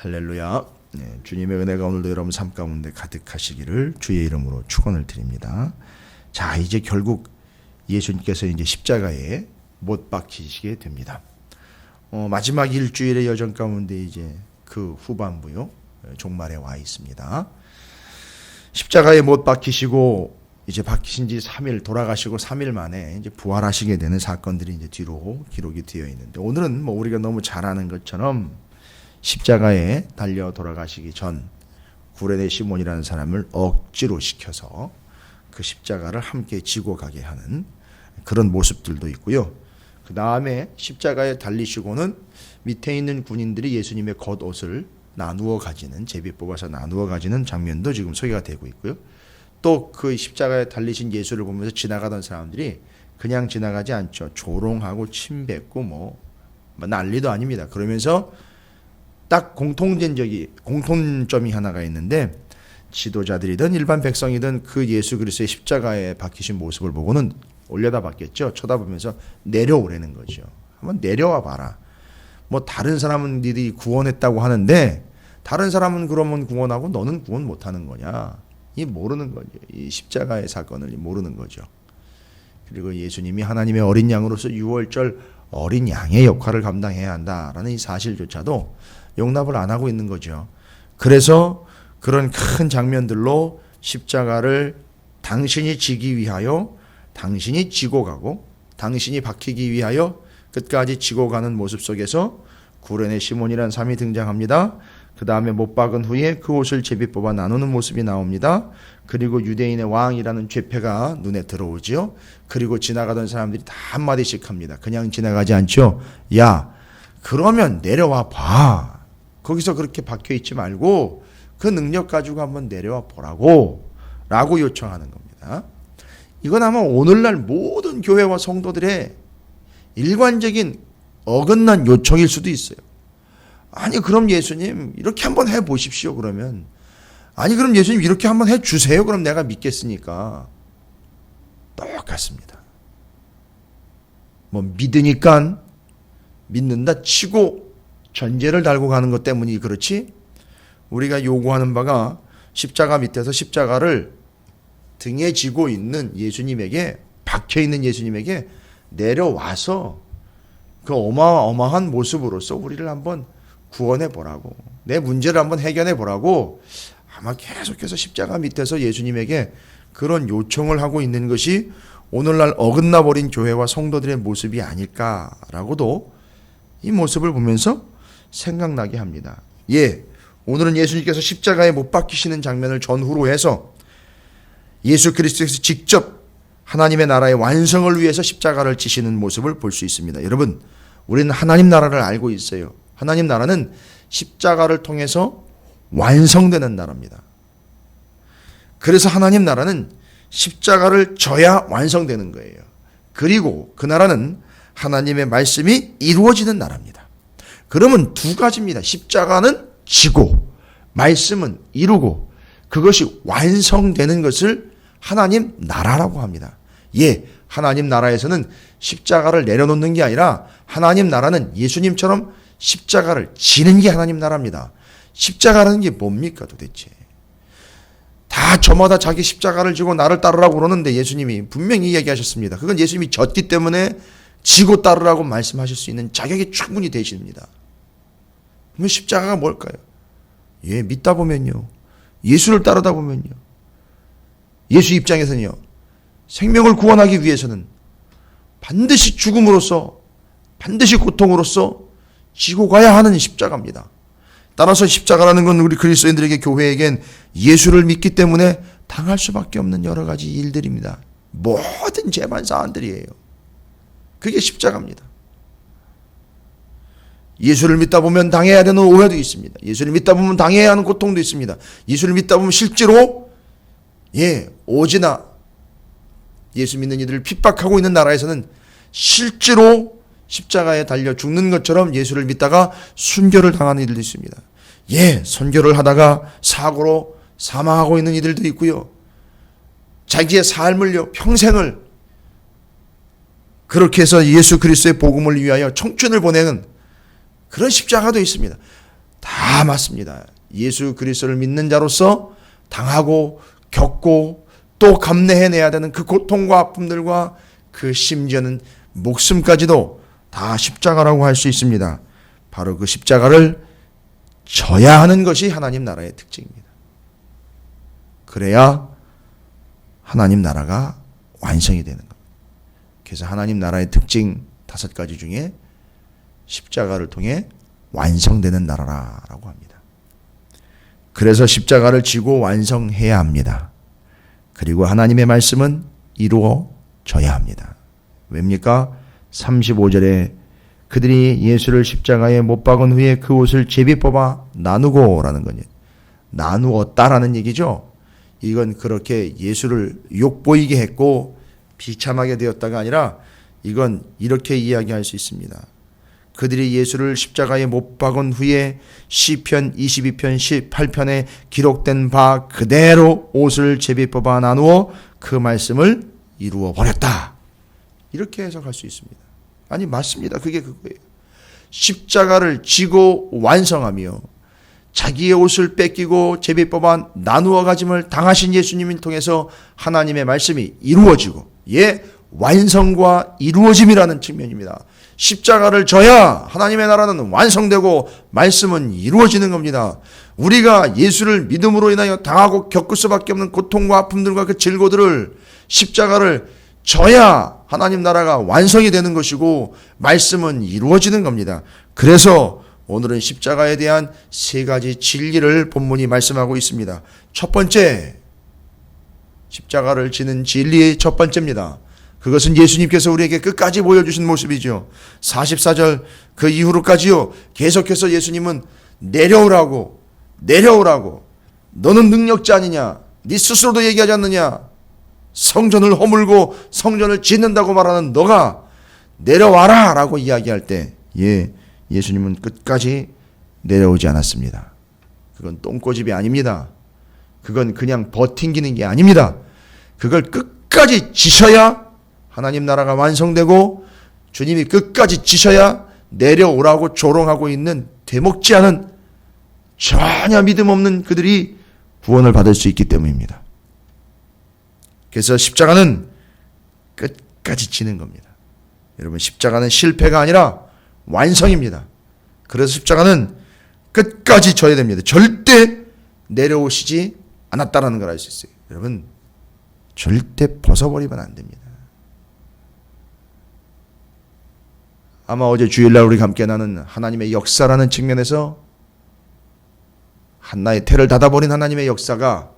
할렐루야. 네, 주님의 은혜가 오늘도 여러분 삶 가운데 가득하시기를 주의 이름으로 축원을 드립니다. 자, 이제 결국 예수님께서 이제 십자가에 못 박히시게 됩니다. 어, 마지막 일주일의 여정 가운데 이제 그 후반부요. 종말에 와 있습니다. 십자가에 못 박히시고 이제 박히신 지 3일 돌아가시고 3일 만에 이제 부활하시게 되는 사건들이 이제 뒤로 기록이 되어 있는데 오늘은 뭐 우리가 너무 잘 아는 것처럼 십자가에 달려 돌아가시기 전 구레네 시몬이라는 사람을 억지로 시켜서 그 십자가를 함께 지고 가게 하는 그런 모습들도 있고요. 그 다음에 십자가에 달리시고는 밑에 있는 군인들이 예수님의 겉옷을 나누어 가지는 제비 뽑아서 나누어 가지는 장면도 지금 소개가 되고 있고요. 또 그 십자가에 달리신 예수를 보면서 지나가던 사람들이 그냥 지나가지 않죠. 조롱하고 침 뱉고 뭐 난리도 아닙니다. 그러면서 딱 공통된 적이 공통점이 하나가 있는데 지도자들이든 일반 백성이든 그 예수 그리스도의 십자가에 박히신 모습을 보고는 올려다 봤겠죠. 쳐다보면서 내려오라는 거죠. 한번 내려와 봐라. 뭐 다른 사람은 니들이 구원했다고 하는데 다른 사람은 그러면 구원하고 너는 구원 못 하는 거냐? 이 모르는 거죠. 이 십자가의 사건을 모르는 거죠. 그리고 예수님이 하나님의 어린 양으로서 유월절 어린 양의 역할을 감당해야 한다라는 이 사실조차도 용납을 안 하고 있는 거죠. 그래서 그런 큰 장면들로 십자가를 당신이 지기 위하여 당신이 지고 가고 당신이 박히기 위하여 끝까지 지고 가는 모습 속에서 구레네 시몬이라는 사람이 등장합니다. 그 다음에 못 박은 후에 그 옷을 제비 뽑아 나누는 모습이 나옵니다. 그리고 유대인의 왕이라는 죄패가 눈에 들어오지요. 그리고 지나가던 사람들이 다 한마디씩 합니다. 그냥 지나가지 않죠. 야, 그러면 내려와 봐. 거기서 그렇게 박혀 있지 말고 그 능력 가지고 한번 내려와 보라고 라고 요청하는 겁니다. 이건 아마 오늘날 모든 교회와 성도들의 일관적인 어긋난 요청일 수도 있어요. 아니 그럼 예수님 이렇게 한번 해 보십시오 그러면 아니 그럼 예수님 이렇게 한번 해 주세요 그럼 내가 믿겠으니까 똑같습니다. 뭐 믿으니까 믿는다 치고 전제를 달고 가는 것 때문이 그렇지 우리가 요구하는 바가 십자가 밑에서 십자가를 등에 지고 있는 예수님에게 박혀 있는 예수님에게 내려와서 그 어마어마한 모습으로서 우리를 한번 구원해 보라고 내 문제를 한번 해결해 보라고 아마 계속해서 십자가 밑에서 예수님에게 그런 요청을 하고 있는 것이 오늘날 어긋나 버린 교회와 성도들의 모습이 아닐까라고도 이 모습을 보면서 생각나게 합니다. 예, 오늘은 예수님께서 십자가에 못 박히시는 장면을 전후로 해서 예수 그리스도께서 직접 하나님의 나라의 완성을 위해서 십자가를 지시는 모습을 볼 수 있습니다. 여러분, 우리는 하나님 나라를 알고 있어요. 하나님 나라는 십자가를 통해서 완성되는 나라입니다. 그래서 하나님 나라는 십자가를 져야 완성되는 거예요. 그리고 그 나라는 하나님의 말씀이 이루어지는 나라입니다. 그러면 두 가지입니다. 십자가는 지고, 말씀은 이루고, 그것이 완성되는 것을 하나님 나라라고 합니다. 예, 하나님 나라에서는 십자가를 내려놓는 게 아니라 하나님 나라는 예수님처럼 십자가를 지는 게 하나님 나라입니다. 십자가라는 게 뭡니까 도대체? 다 저마다 자기 십자가를 지고 나를 따르라고 그러는데 예수님이 분명히 이야기하셨습니다. 그건 예수님이 졌기 때문에 지고 따르라고 말씀하실 수 있는 자격이 충분히 되십니다. 그러면 십자가가 뭘까요? 예, 믿다 보면요. 예수를 따르다 보면요. 예수 입장에서는요. 생명을 구원하기 위해서는 반드시 죽음으로써 반드시 고통으로써 지고 가야 하는 십자가입니다. 따라서 십자가라는 건 우리 그리스도인들에게 교회에겐 예수를 믿기 때문에 당할 수밖에 없는 여러 가지 일들입니다. 모든 재반 사안들이에요. 그게 십자가입니다. 예수를 믿다 보면 당해야 되는 오해도 있습니다. 예수를 믿다 보면 당해야 하는 고통도 있습니다. 예수를 믿다 보면 실제로 예 오지나 예수 믿는 이들을 핍박하고 있는 나라에서는 실제로 십자가에 달려 죽는 것처럼 예수를 믿다가 순교를 당하는 이들도 있습니다. 예, 선교를 하다가 사고로 사망하고 있는 이들도 있고요. 자기의 삶을요, 평생을 그렇게 해서 예수 그리스도의 복음을 위하여 청춘을 보내는 그런 십자가도 있습니다. 다 맞습니다. 예수 그리스도를 믿는 자로서 당하고 겪고 또 감내해내야 되는 그 고통과 아픔들과 그 심지어는 목숨까지도 다 십자가라고 할 수 있습니다. 바로 그 십자가를 져야 하는 것이 하나님 나라의 특징입니다. 그래야 하나님 나라가 완성이 되는 겁니다. 그래서 하나님 나라의 특징 다섯 가지 중에 십자가를 통해 완성되는 나라라고 합니다. 그래서 십자가를 지고 완성해야 합니다. 그리고 하나님의 말씀은 이루어져야 합니다. 왜입니까? 35절에 그들이 예수를 십자가에 못 박은 후에 그 옷을 제비 뽑아 나누고 라는 거니 나누었다라는 얘기죠. 이건 그렇게 예수를 욕보이게 했고 비참하게 되었다가 아니라 이건 이렇게 이야기할 수 있습니다. 그들이 예수를 십자가에 못 박은 후에 시편 22편 18편에 기록된 바 그대로 옷을 제비 뽑아 나누어 그 말씀을 이루어 버렸다. 이렇게 해석할 수 있습니다. 아니 맞습니다. 그게 그거예요. 십자가를 지고 완성하며 자기의 옷을 뺏기고 제비 뽑아 나누어 가짐을 당하신 예수님을 통해서 하나님의 말씀이 이루어지고 예 완성과 이루어짐이라는 측면입니다. 십자가를 져야 하나님의 나라는 완성되고 말씀은 이루어지는 겁니다. 우리가 예수를 믿음으로 인하여 당하고 겪을 수밖에 없는 고통과 아픔들과 그 질고들을 십자가를 져야 하나님 나라가 완성이 되는 것이고 말씀은 이루어지는 겁니다. 그래서 오늘은 십자가에 대한 세 가지 진리를 본문이 말씀하고 있습니다. 첫 번째, 십자가를 지는 진리의 첫 번째입니다. 그것은 예수님께서 우리에게 끝까지 보여주신 모습이죠. 44절 그 이후로까지요. 계속해서 예수님은 내려오라고, 내려오라고. 너는 능력자 아니냐? 네 스스로도 얘기하지 않느냐? 성전을 허물고 성전을 짓는다고 말하는 너가 내려와라 라고 이야기할 때, 예, 예수님은 끝까지 내려오지 않았습니다. 그건 똥꼬집이 아닙니다. 그건 그냥 버팅기는 게 아닙니다. 그걸 끝까지 지셔야 하나님 나라가 완성되고 주님이 끝까지 지셔야 내려오라고 조롱하고 있는 되먹지 않은 전혀 믿음 없는 그들이 구원을 받을 수 있기 때문입니다. 그래서 십자가는 끝까지 지는 겁니다. 여러분 십자가는 실패가 아니라 완성입니다. 그래서 십자가는 끝까지 져야 됩니다. 절대 내려오시지 않았다라는 걸 알 수 있어요. 여러분 절대 벗어버리면 안 됩니다. 아마 어제 주일날 우리 함께 나는 하나님의 역사라는 측면에서 한나의 태를 닫아버린 하나님의 역사가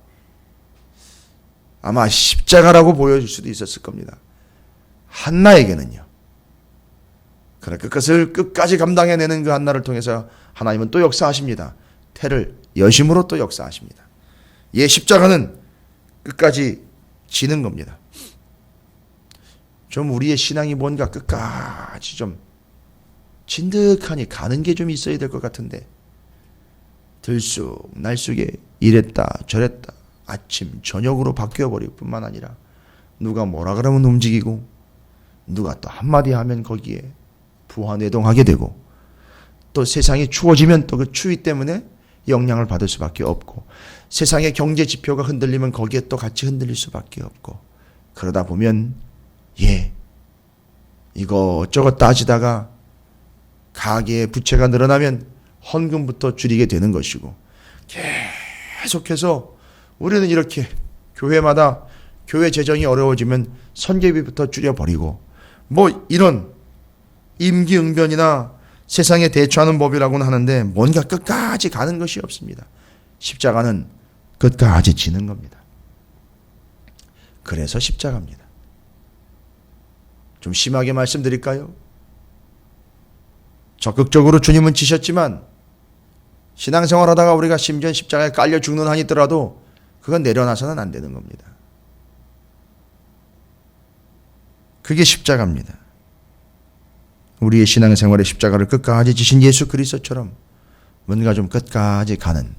아마 십자가라고 보여줄 수도 있었을 겁니다. 한나에게는요. 그러나 그것을 끝까지 감당해내는 그 한나를 통해서 하나님은 또 역사하십니다. 태를 여심으로 또 역사하십니다. 예, 십자가는 끝까지 지는 겁니다. 좀 우리의 신앙이 뭔가 끝까지 좀 진득하니 가는 게 좀 있어야 될 것 같은데. 들쑥 날쑥에 이랬다 저랬다 아침 저녁으로 바뀌어 버릴 뿐만 아니라 누가 뭐라 그러면 움직이고 누가 또 한마디 하면 거기에 부화내동하게 되고 또 세상이 추워지면 또 그 추위 때문에 영향을 받을 수밖에 없고 세상의 경제 지표가 흔들리면 거기에 또 같이 흔들릴 수밖에 없고 그러다 보면 예 이거 어쩌고 따지다가 가계의 부채가 늘어나면 헌금부터 줄이게 되는 것이고 계속해서 우리는 이렇게 교회마다 교회 재정이 어려워지면 선계비부터 줄여버리고 뭐 이런 임기응변이나 세상에 대처하는 법이라고는 하는데 뭔가 끝까지 가는 것이 없습니다. 십자가는 끝까지 지는 겁니다. 그래서 십자가입니다. 좀 심하게 말씀드릴까요? 적극적으로 주님은 지셨지만 신앙생활 하다가 우리가 심지어 십자가에 깔려 죽는 한이 있더라도 그건 내려놔서는 안 되는 겁니다. 그게 십자가입니다. 우리의 신앙생활의 십자가를 끝까지 지신 예수 그리스도처럼 뭔가 좀 끝까지 가는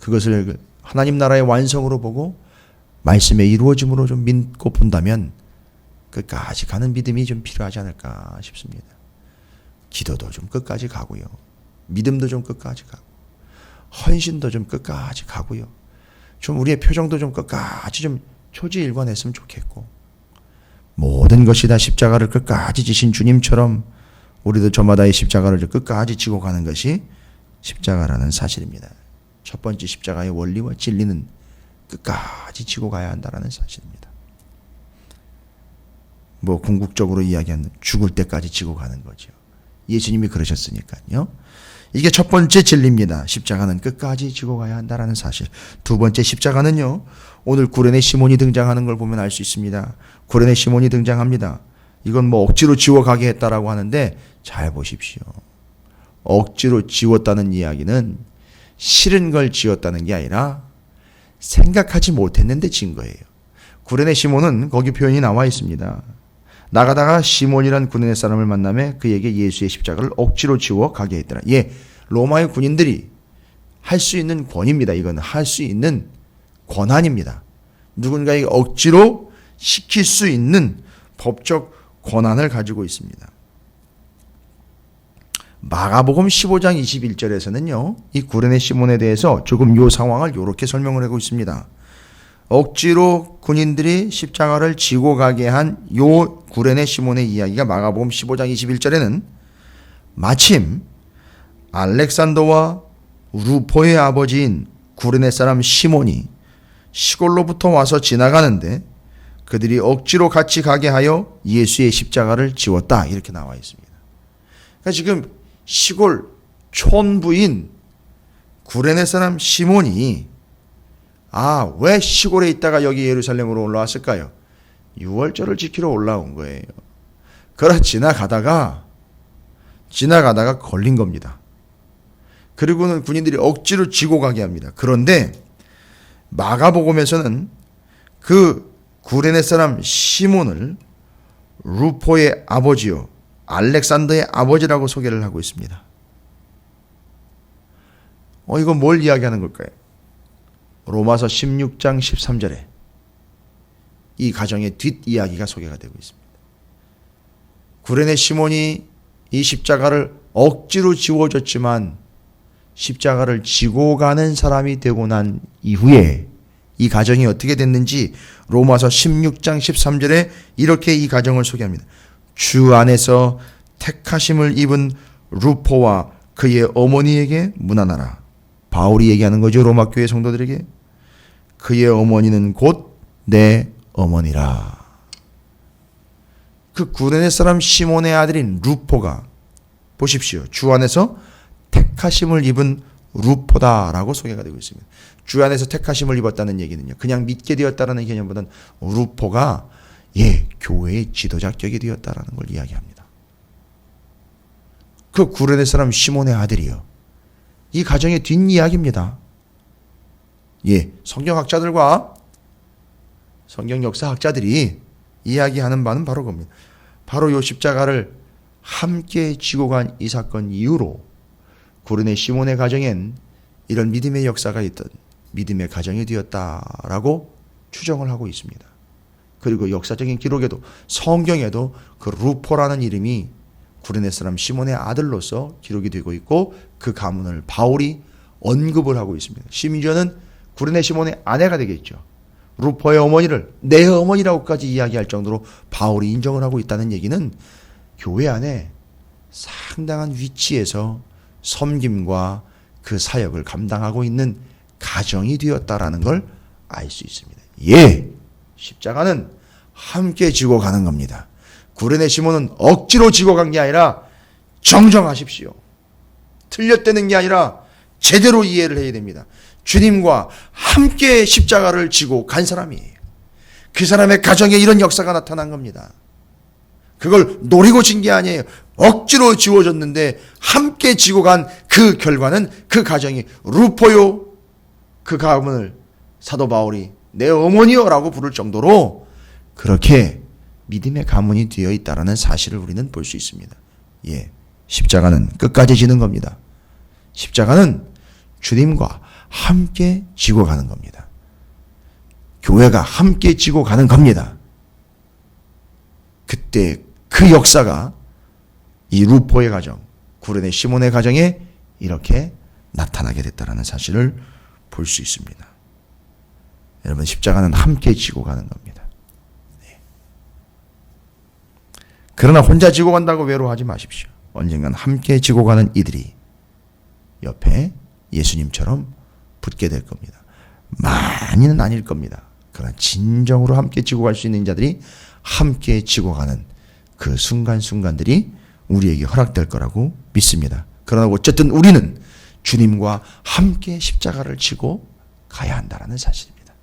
그것을 하나님 나라의 완성으로 보고 말씀의 이루어짐으로 좀 믿고 본다면 끝까지 가는 믿음이 좀 필요하지 않을까 싶습니다. 기도도 좀 끝까지 가고요. 믿음도 좀 끝까지 가고 헌신도 좀 끝까지 가고요. 좀 우리의 표정도 좀 끝까지 좀 초지일관했으면 좋겠고 모든 것이 다 십자가를 끝까지 지신 주님처럼 우리도 저마다의 십자가를 끝까지 지고 가는 것이 십자가라는 사실입니다. 첫 번째 십자가의 원리와 진리는 끝까지 지고 가야 한다라는 사실입니다. 뭐 궁극적으로 이야기하는 죽을 때까지 지고 가는 거죠. 예수님이 그러셨으니까요. 이게 첫 번째 진리입니다. 십자가는 끝까지 지고 가야 한다라는 사실. 두 번째 십자가는요. 오늘 구레네 시몬이 등장하는 걸 보면 알 수 있습니다. 구레네 시몬이 등장합니다. 이건 뭐 억지로 지워 가게 했다라고 하는데 잘 보십시오. 억지로 지웠다는 이야기는 싫은 걸 지었다는 게 아니라 생각하지 못했는데 진 거예요. 구레네 시몬은 거기 표현이 나와 있습니다. 나가다가 시몬이란 군인의 사람을 만남에 그에게 예수의 십자가를 억지로 지워 가게 했더라. 예, 로마의 군인들이 할 수 있는 권입니다. 이건 할 수 있는 권한입니다. 누군가에게 억지로 시킬 수 있는 법적 권한을 가지고 있습니다. 마가복음 15장 21절에서는요, 이 구레네 시몬에 대해서 조금 요 상황을 이렇게 설명을 하고 있습니다. 억지로 군인들이 십자가를 지고 가게 한 요 구레네 시몬의 이야기가 마가복음 15장 21절에는 마침 알렉산더와 루포의 아버지인 구레네 사람 시몬이 시골로부터 와서 지나가는데 그들이 억지로 같이 가게 하여 예수의 십자가를 지웠다 이렇게 나와 있습니다. 그러니까 지금 시골 촌부인 구레네 사람 시몬이 아, 왜 시골에 있다가 여기 예루살렘으로 올라왔을까요? 6월절을 지키러 올라온 거예요. 그러 지나가다가 지나가다가 걸린 겁니다. 그리고는 군인들이 억지로 지고 가게 합니다. 그런데 마가복음에서는 그 구레네 사람 시몬을 루포의 아버지요 알렉산더의 아버지라고 소개를 하고 있습니다. 어 이거 뭘 이야기하는 걸까요? 로마서 16장 13절에 이 가정의 뒷이야기가 소개가 되고 있습니다. 구레네 시몬이 이 십자가를 억지로 지워줬지만 십자가를 지고 가는 사람이 되고 난 이후에 이 가정이 어떻게 됐는지 로마서 16장 13절에 이렇게 이 가정을 소개합니다. 주 안에서 택하심을 입은 루포와 그의 어머니에게 문안하라. 바울이 얘기하는 거죠. 로마 교회 성도들에게. 그의 어머니는 곧 내 어머니라. 그 구레네 사람 시몬의 아들인 루포가 보십시오. 주 안에서 택하심을 입은 루포다라고 소개가 되고 있습니다. 주 안에서 택하심을 입었다는 얘기는요. 그냥 믿게 되었다라는 개념보다는 루포가 예, 교회의 지도자격이 되었다라는 걸 이야기합니다. 그 구레네 사람 시몬의 아들이요. 이 가정의 뒷이야기입니다. 예, 성경학자들과 성경 역사학자들이 이야기하는 바는 바로 겁니다. 바로 요 십자가를 함께 지고 간 이 사건 이후로 구르네 시몬의 가정엔 이런 믿음의 역사가 있던 믿음의 가정이 되었다라고 추정을 하고 있습니다. 그리고 역사적인 기록에도 성경에도 그 루포라는 이름이 구르네 사람 시몬의 아들로서 기록이 되고 있고 그 가문을 바울이 언급을 하고 있습니다. 심지어는 구르네 시몬의 아내가 되겠죠. 루포의 어머니를 내 어머니라고까지 이야기할 정도로 바울이 인정을 하고 있다는 얘기는 교회 안에 상당한 위치에서 섬김과 그 사역을 감당하고 있는 가정이 되었다라는 걸 알 수 있습니다. 예, 십자가는 함께 지고 가는 겁니다. 구레네 시몬은 억지로 지고 간 게 아니라 정정하십시오. 틀렸다는 게 아니라 제대로 이해를 해야 됩니다. 주님과 함께 십자가를 지고 간 사람이에요. 그 사람의 가정에 이런 역사가 나타난 겁니다. 그걸 노리고 진 게 아니에요. 억지로 지워졌는데 함께 지고 간 그 결과는 그 가정이 루포요 그 가문을 사도 바울이 내 어머니요라고 부를 정도로 그렇게 믿음의 가문이 되어 있다라는 사실을 우리는 볼 수 있습니다. 예. 십자가는 끝까지 지는 겁니다. 십자가는 주님과 함께 지고 가는 겁니다. 교회가 함께 지고 가는 겁니다. 그때 그 역사가 이 루포의 가정, 구레네 시몬의 가정에 이렇게 나타나게 됐다라는 사실을 볼 수 있습니다. 여러분 십자가는 함께 지고 가는 겁니다. 네. 그러나 혼자 지고 간다고 외로워하지 마십시오. 언젠간 함께 지고 가는 이들이 옆에 예수님처럼 붙게 될 겁니다. 많이는 아닐 겁니다. 그러나 진정으로 함께 지고 갈 수 있는 자들이 함께 지고 가는 그 순간순간들이 우리에게 허락될 거라고 믿습니다. 그러나 어쨌든 우리는 주님과 함께 십자가를 지고 가야 한다는 사실입니다.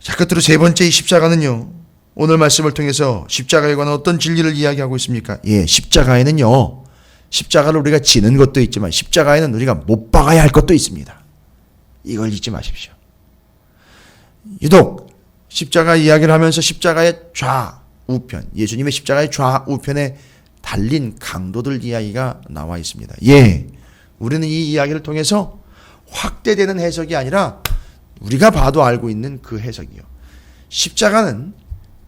자, 끝으로 세 번째 이 십자가는요. 오늘 말씀을 통해서 십자가에 관한 어떤 진리를 이야기하고 있습니까? 예, 십자가에는요. 십자가를 우리가 지는 것도 있지만 십자가에는 우리가 못 박아야 할 것도 있습니다. 이걸 잊지 마십시오. 유독 십자가 이야기를 하면서 십자가의 좌우편, 예수님의 십자가의 좌우편에 달린 강도들 이야기가 나와 있습니다. 예, 우리는 이 이야기를 통해서 확대되는 해석이 아니라 우리가 봐도 알고 있는 그 해석이요. 십자가는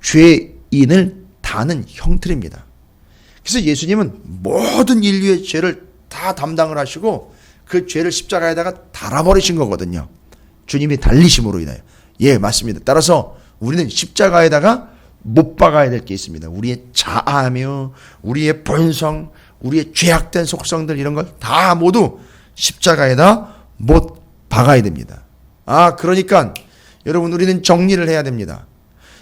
죄인을 다는 형틀입니다. 그래서 예수님은 모든 인류의 죄를 다 담당을 하시고 그 죄를 십자가에다가 달아버리신 거거든요. 주님이 달리심으로 인하여. 예, 맞습니다. 따라서 우리는 십자가에다가 못 박아야 될 게 있습니다. 우리의 자아며 우리의 본성, 우리의 죄악된 속성들 이런 걸 다 모두 십자가에다 못 박아야 됩니다. 아, 그러니까 여러분 우리는 정리를 해야 됩니다.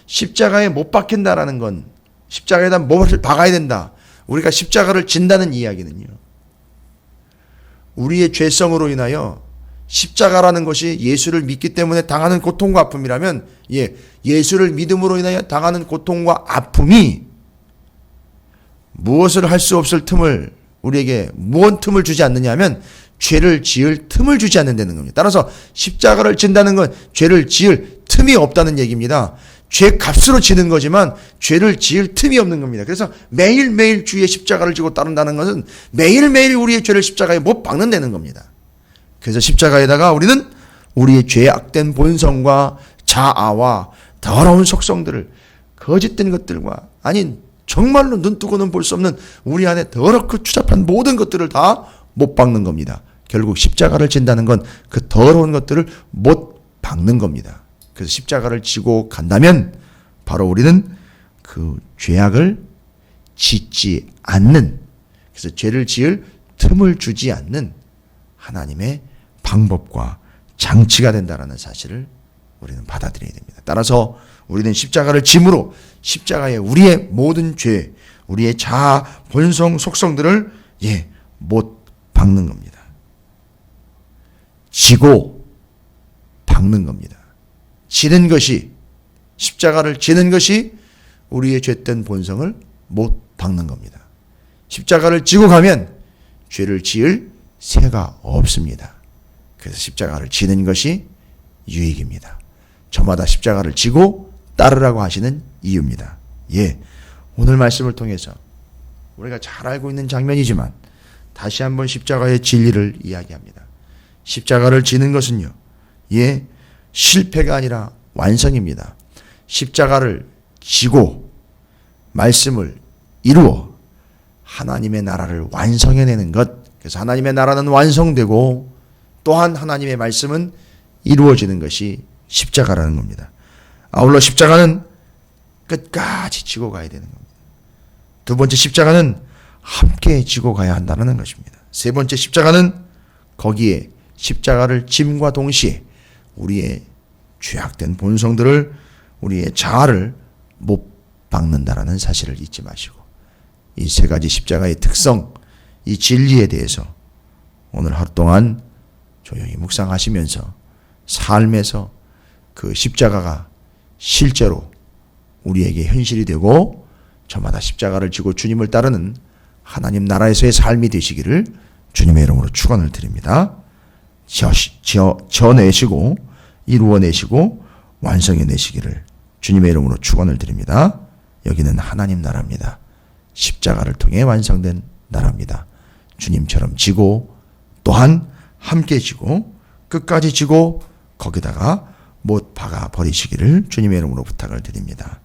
십자가에 못 박힌다라는 건 십자가에다 못을 박아야 된다. 우리가 십자가를 진다는 이야기는요. 우리의 죄성으로 인하여 십자가라는 것이 예수를 믿기 때문에 당하는 고통과 아픔이라면 예, 예수를 믿음으로 인하여 당하는 고통과 아픔이 무엇을 할 수 없을 틈을 우리에게 무언 틈을 주지 않느냐 하면 죄를 지을 틈을 주지 않는다는 겁니다. 따라서 십자가를 진다는 건 죄를 지을 틈이 없다는 얘기입니다. 죄 값으로 지는 거지만 죄를 지을 틈이 없는 겁니다. 그래서 매일매일 주의 십자가를 지고 따른다는 것은 매일매일 우리의 죄를 십자가에 못 박는다는 겁니다. 그래서 십자가에다가 우리는 우리의 죄 악된 본성과 자아와 더러운 속성들을 거짓된 것들과 아닌 정말로 눈 뜨고는 볼 수 없는 우리 안에 더럽고 추잡한 모든 것들을 다 못 박는 겁니다. 결국 십자가를 진다는 건 그 더러운 것들을 못 박는 겁니다. 그래서 십자가를 지고 간다면 바로 우리는 그 죄악을 짓지 않는 그래서 죄를 지을 틈을 주지 않는 하나님의 방법과 장치가 된다라는 사실을 우리는 받아들여야 됩니다. 따라서 우리는 십자가를 짐으로 십자가에 우리의 모든 죄, 우리의 자아, 본성, 속성들을 예, 못 박는 겁니다. 지고 박는 겁니다. 지는 것이 십자가를 지는 것이 우리의 죄된 본성을 못 박는 겁니다. 십자가를 지고 가면 죄를 지을 새가 없습니다. 그래서 십자가를 지는 것이 유익입니다. 저마다 십자가를 지고 따르라고 하시는 이유입니다. 예. 오늘 말씀을 통해서 우리가 잘 알고 있는 장면이지만 다시 한번 십자가의 진리를 이야기합니다. 십자가를 지는 것은요. 예. 실패가 아니라 완성입니다. 십자가를 지고 말씀을 이루어 하나님의 나라를 완성해내는 것. 그래서 하나님의 나라는 완성되고 또한 하나님의 말씀은 이루어지는 것이 십자가라는 겁니다. 아울러 십자가는 끝까지 지고 가야 되는 겁니다. 두 번째 십자가는 함께 지고 가야 한다는 것입니다. 세 번째 십자가는 거기에 십자가를 짐과 동시에 우리의 죄악된 본성들을 우리의 자아를 못 박는다라는 사실을 잊지 마시고 이 세 가지 십자가의 특성, 이 진리에 대해서 오늘 하루 동안 조용히 묵상하시면서 삶에서 그 십자가가 실제로 우리에게 현실이 되고 저마다 십자가를 지고 주님을 따르는 하나님 나라에서의 삶이 되시기를 주님의 이름으로 축원을 드립니다. 저, 저, 저내시고 이루어내시고 완성해내시기를 주님의 이름으로 축원을 드립니다. 여기는 하나님 나라입니다. 십자가를 통해 완성된 나라입니다. 주님처럼 지고 또한 함께 지고 끝까지 지고 거기다가 못 박아 버리시기를 주님의 이름으로 부탁을 드립니다.